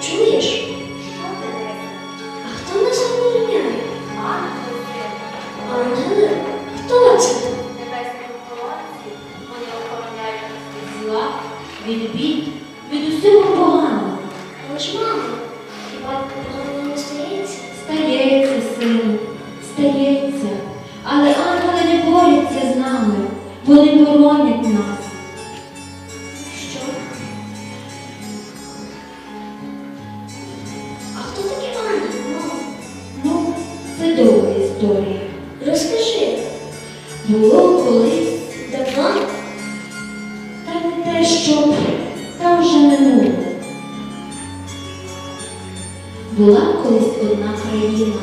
Чуєш? Що Леся? А хто нас охороняє? Ангели? Хто це? небесні охоронці, вони охороняють від зла, від бід, від усього поганого. Але ж мама, хіба погано не стається? Стається, сину, довга історія. Розкажи, Було колись, давно? та не те, що та вже минуло. Була колись одна країна,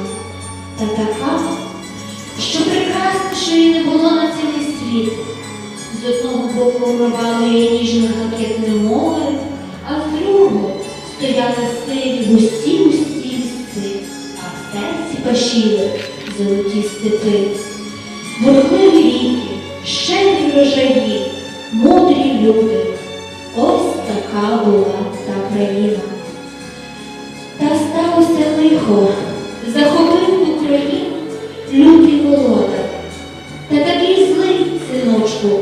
та така, що прекраснішої не було на цілий світ. З одного боку вмивало її ніжне блакитне море, а з другого стояли сиві густі густі ліси, а в серці пашіли золоті степи. Бурхливі ріки, щедрі врожаї, мудрі люди. Ось така була та країна. Та сталося лихо, захопив Україну лютий володар. Та такий злий синочку,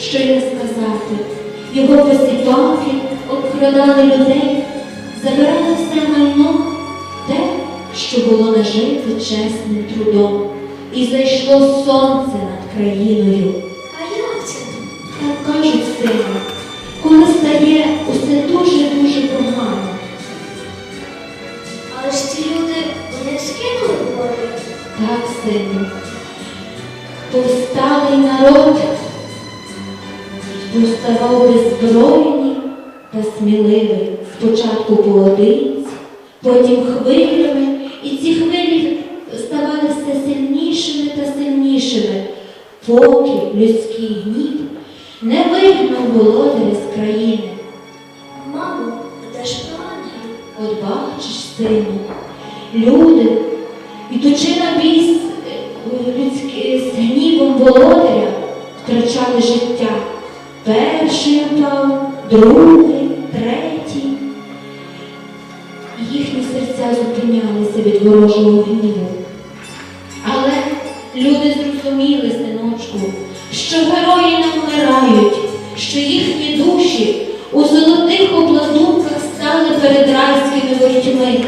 що й не сказати. Його посіпаки обкрадали людей, забирали все майно, що було нажите чесним трудом. І зайшло сонце над країною. А як це? Так кажуть сину, коли стає усе дуже-дуже погано. Але ж ці люди, вони скинули волю. Так, сину, повсталий народ повставав беззбройний та сміливий. Спочатку поодинці, потім хвилями, поки людський гнів не вигнав володаря з країни. Мамо, а де ж про? От бачиш, сину, люди, ідучи на бій з, е, з гнівом володаря, втрачали життя. Перший упав, другий, третій. Їхні серця зупинялися від ворожого гніву. Але люди зрозуміли, синочку, що герої не вмирають, що їхні душі у золотих обладунках стали перед райськими ворітьми.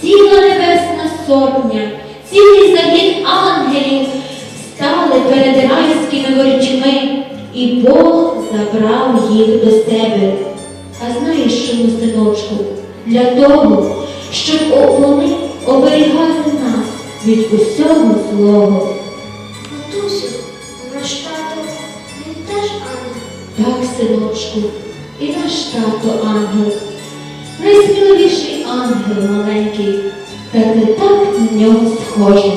Ціла небесна сотня, цілий загін ангелів стали перед райськими ворітьми, і Бог забрав їх до себе. А знаєш чому, синочку? Для того, щоб вони оберігали нас від усього злого. Теж ангел. Так, синочку, і наш тато ангел, найсміливіший ангел маленький, та ти так на нього схожий.